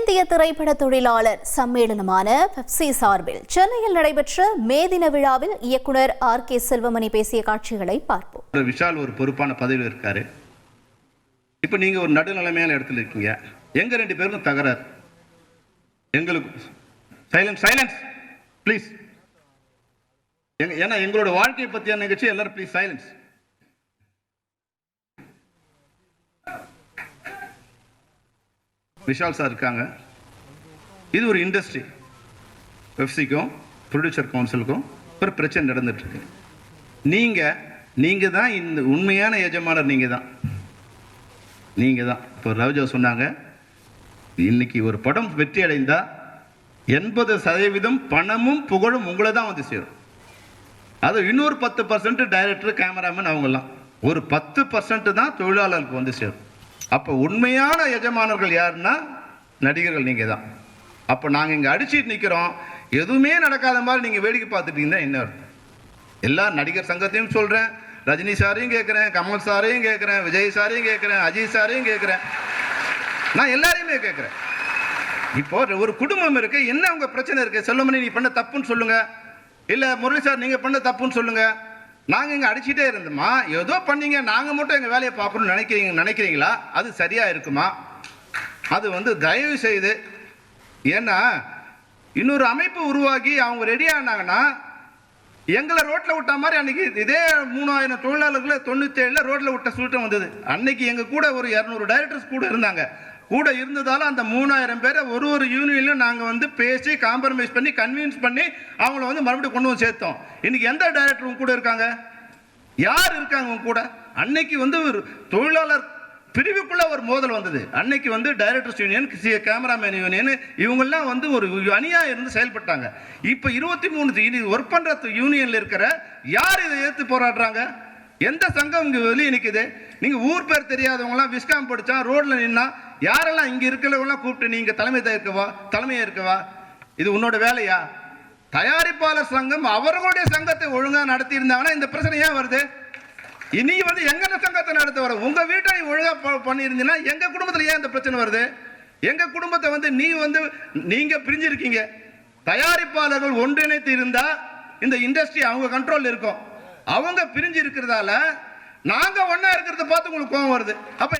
தென்னிந்திய திரைப்பட தொழிலாளர் சம்மேளனமான பெப்சி சார்பில் சென்னையில் நடைபெற்ற மே தின விழாவில் இயக்குனர் ஆர் கே செல்வமணி பேசிய காட்சிகளை பார்ப்போம். ஒரு விஷால் ஒரு பொறுப்பான பதவியில் இருக்காரு. இப்போ நீங்க ஒரு நடுநிலைமையான இடத்துல இருக்கீங்க. எங்க ரெண்டு பேருக்கும் தகராறு? எங்களுக்கு சைலன்ஸ் சைலன்ஸ் ப்ளீஸ் ஏன்னா எங்களோட வாழ்க்கையை பத்தியான நிகழ்ச்சி எல்லாரும் ப்ளீஸ் சைலன்ஸ் விஷால் சார் இருக்காங்க. இது ஒரு இண்டஸ்ட்ரி எஃப்சிக்கும் ப்ரொடியூசர் கவுன்சிலுக்கும் ஒரு பிரச்சனை நடந்துட்டுருக்கு. நீங்கள் நீங்கள் தான் இந்த உண்மையான எஜமானர் நீங்கள் தான். நீங்கள் தான். இப்போ ரவுஜா சொன்னாங்க இன்னைக்கு ஒரு படம் வெற்றி அடைந்தால் எண்பது சதவீதம் பணமும் புகழும் உங்களை தான் வந்து சேரும். அது இன்னொரு பத்து பர்சன்ட் டைரக்டர் கேமராமேன் அவங்கெல்லாம். ஒரு பத்து பர்சன்ட் தான் தொழிலாளருக்கு வந்து சேரும். அப்போ உண்மையான எஜமானர்கள் யாருன்னா? நடிகர்கள் நீங்கள் தான் அப்போ நாங்கள் இங்கே அடிச்சிட்டு நிற்கிறோம் எதுவுமே நடக்காத மாதிரி நீங்கள் வேடிக்கை பார்த்துட்டீங்கன்னா என்ன அர்த்தம்? எல்லா நடிகர் சங்கத்தையும் சொல்கிறேன் ரஜினி சாரையும் கேட்குறேன் கமல் சாரையும் கேட்குறேன் விஜய் சாரையும் கேட்குறேன் அஜித் சாரையும் கேட்குறேன் நான் எல்லாரையுமே கேட்குறேன் இப்போ ஒரு குடும்பம் இருக்கு. என்ன உங்கள் பிரச்சனை இருக்குது செல்வமணி நீ பண்ண தப்புன்னு சொல்லுங்கள் இல்லை முரளி சார் நீங்கள் பண்ண தப்புன்னு சொல்லுங்கள் நாங்கள் இங்கே அடிச்சுட்டே இருந்தோமா? ஏதோ பண்ணீங்க. நாங்கள் மட்டும் எங்கள் வேலையை பார்க்கணும்னு நினைக்கிறீங்க நினைக்கிறீங்களா? அது சரியாக இருக்குமா? அது வந்து தயவு செய்து ஏன்னா இன்னொரு அமைப்பு உருவாக்கி அவங்க ரெடி ஆனாங்கன்னா எங்களை ரோட்டில் விட்ட மாதிரி அன்னைக்கு இதே மூணாயிரம் தொழிலாளர்களை தொண்ணூற்றேழில் ரோட்டில் விட்ட சூட்டம் வந்தது. அன்னைக்கு எங்கள் கூட ஒரு இரநூறு டைரக்டர்ஸ் கூட இருந்தாங்க. கூட இருந்ததால அந்த மூணாயிரம் பேரை ஒரு ஒரு யூனியன்லையும் நாங்கள் வந்து பேசி காம்ப்ரமைஸ் பண்ணி கன்வின்ஸ் பண்ணி அவங்கள வந்து மறுபடியும் கொண்டு வந்து சேர்த்தோம். இன்னைக்கு எந்த டைரக்டர் உங்க கூட இருக்காங்க? யார் இருக்காங்க உங்க கூட? அன்னைக்கு வந்து ஒரு தொழிலாளர் பிரிவுக்குள்ள ஒரு மோதல் வந்தது. அன்னைக்கு வந்து டைரக்டர்ஸ் யூனியன் கேமராமேன் யூனியன் இவங்கெல்லாம் வந்து ஒரு அணியா இருந்து செயல்பட்டாங்க. இப்போ இருபத்தி மூணு ஒர்க் பண்ற யூனியன்ல இருக்கிற யார் இதை எதிர்த்து போராடுறாங்க? எந்த சங்கம் இங்கே வெளியே நிற்குது நீங்கள் ஊர் பேர் தெரியாதவங்களாம் விஸ்காம் படிச்சா ரோட்டில் நின்னா யாரெல்லாம் இங்க இருக்கிறவங்களாம் கூப்பிட்டு நீங்க தலைமை இருக்கவா? தலைமையா இருக்கவா? இது உன்னோட வேலையா? தயாரிப்பாளர் சங்கம் அவர்களுடைய சங்கத்தை ஒழுங்கா நடத்தி இருந்தாங்கன்னா இந்த பிரச்சனை ஏன் வருது? இனி வந்து எங்க சங்கத்தை நடத்த வர? உங்க வீட்டை ஒழுங்கா பண்ணியிருந்தீங்கன்னா எங்க குடும்பத்துல ஏன் இந்த பிரச்சனை வருது? எங்க குடும்பத்தை வந்து நீ வந்து நீங்க பிரிஞ்சிருக்கீங்க. தயாரிப்பாளர்கள் ஒன்றிணைத்து இருந்தா இந்த இண்டஸ்ட்ரி அவங்க கண்ட்ரோல் இருக்கும். அவங்க பிரிஞ்சு இருக்கிறதால நாங்க ஒன்னா இருக்கிறத பார்த்து உங்களுக்கு கோவம் வருது. அப்ப